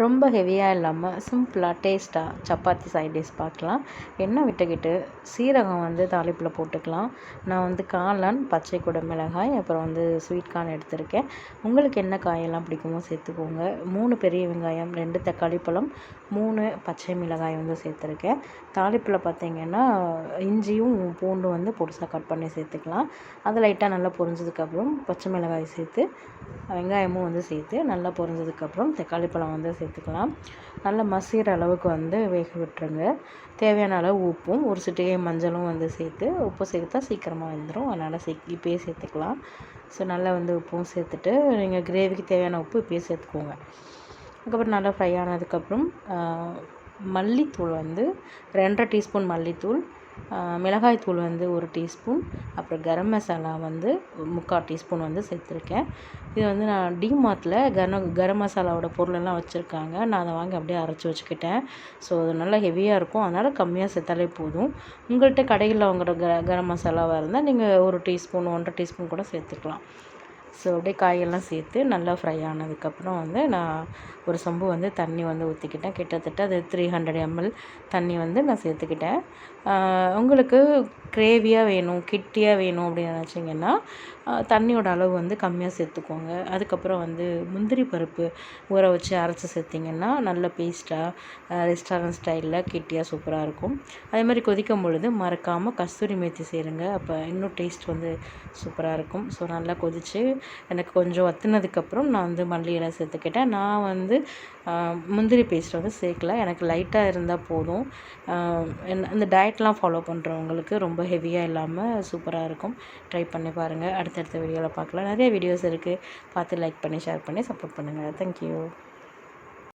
ரொம்ப ஹெவியாக இல்லாமல் சிம்பிளாக டேஸ்ட்டாக சப்பாத்தி சைட் டிஷ் பார்க்கலாம். எண்ணெய் விட்டுக்கிட்டு சீரகம் வந்து தாளிப்பில் போட்டுக்கலாம். நான் வந்து காளான் பச்சை குடை மிளகாய் அப்புறம் வந்து ஸ்வீட் கார்ன் எடுத்திருக்கேன். உங்களுக்கு என்ன காயெல்லாம் பிடிக்குமோ சேர்த்துக்கோங்க. மூணு பெரிய வெங்காயம் ரெண்டு தக்காளி பழம் மூணு பச்சை மிளகாய் வந்து சேர்த்துருக்கேன். தாளிப்பில் பார்த்தீங்கன்னா இஞ்சியும் பூண்டும் வந்து பொடிசாக கட் பண்ணி சேர்த்துக்கலாம். அது லைட்டாக நல்லா பொரிஞ்சதுக்கப்புறம் பச்சை மிளகாய் சேர்த்து வெங்காயமும் வந்து சேர்த்து நல்லா பொரிஞ்சதுக்கப்புறம் தக்காளி பழம் வந்து சேர்த்து சேர்த்துக்கலாம் நல்லா மசிகிற அளவுக்கு வந்து வேக விட்டுருங்க. தேவையான அளவு உப்பும் ஒரு சிட்டிகை மஞ்சளும் வந்து சேர்த்து உப்பு சேர்த்தா சீக்கிரமாக வந்துடும் அதனால் சே இப்போயே சேர்த்துக்கலாம். ஸோ நல்லா வந்து உப்பும் சேர்த்துட்டு நீங்கள் கிரேவிக்கு தேவையான உப்பு இப்போயே சேர்த்துக்கோங்க. அதுக்கப்புறம் நல்லா ஃப்ரை ஆனதுக்கப்புறம் மல்லித்தூள் வந்து ரெண்டரை டீஸ்பூன் மல்லித்தூள் மிளகாய் தூள் வந்து ஒரு டீஸ்பூன் அப்புறம் கரம் மசாலா வந்து முக்கால் டீஸ்பூன் வந்து சேர்த்துருக்கேன். இது வந்து நான் டிமார்ட்டில் கரம் கரம் மசாலாவோட பொருளெல்லாம் வச்சுருக்காங்க. நான் அதை வாங்கி அப்படியே அரைச்சி வச்சுக்கிட்டேன். ஸோ அது நல்லா ஹெவியாக இருக்கும். அதனால் கம்மியாக சேர்த்தாலே போதும். உங்கள்கிட்ட கடையில் வாங்குகிற க கரம் மசாலாவாக இருந்தால் நீங்கள் ஒரு டீஸ்பூன் ஒன்றரை டீஸ்பூன் கூட சேர்த்துக்கலாம். ஸோ அப்படியே காயெல்லாம் சேர்த்து நல்லா ஃப்ரை ஆனதுக்கப்புறம் வந்து நான் ஒரு சொம்பு வந்து தண்ணி வந்து ஊற்றிக்கிட்டேன் கிட்டத்தட்ட அது த்ரீ ஹண்ட்ரட் எம்எல் தண்ணி வந்து நான் சேர்த்துக்கிட்டேன். உங்களுக்கு கிரேவியாக வேணும் கிட்டியாக வேணும் அப்படின்னு நினச்சிங்கன்னா தண்ணியோட அளவு வந்து கம்மியாக சேர்த்துக்கோங்க. அதுக்கப்புறம் வந்து முந்திரி பருப்பு ஊற வச்சு அரைச்சி சேர்த்திங்கன்னா நல்ல பேஸ்ட்டாக ரெஸ்டாரண்ட் ஸ்டைலில் கிட்டியாக சூப்பராக இருக்கும். அதே மாதிரி கொதிக்கும் பொழுது மறக்காமல் கஸ்தூரி மேத்தி சேருங்க அப்போ இன்னும் டேஸ்ட் வந்து சூப்பராக இருக்கும். ஸோ நல்லா கொதித்து எனக்கு கொஞ்சம் வத்துனதுக்கப்புறம் நான் வந்து மல்லி இலை சேர்த்துக்கிட்டேன். நான் வந்து முந்திரி பேஸ்ட் வந்து சேர்க்கல. எனக்கு லைட்டாக இருந்தால் போதும். இந்த டயட்லாம் ஃபாலோ பண்ணுறவங்களுக்கு ரொம்ப ஹெவியாக இல்லாமல் சூப்பராக இருக்கும். ட்ரை பண்ணி பாருங்கள் அடுத்தடுத்த வீடியோவில் பார்க்கலாம். நிறைய வீடியோஸ் இருக்குது பார்த்து லைக் பண்ணி ஷேர் பண்ணி சப்போர்ட் பண்ணுங்கள் தேங்க்யூ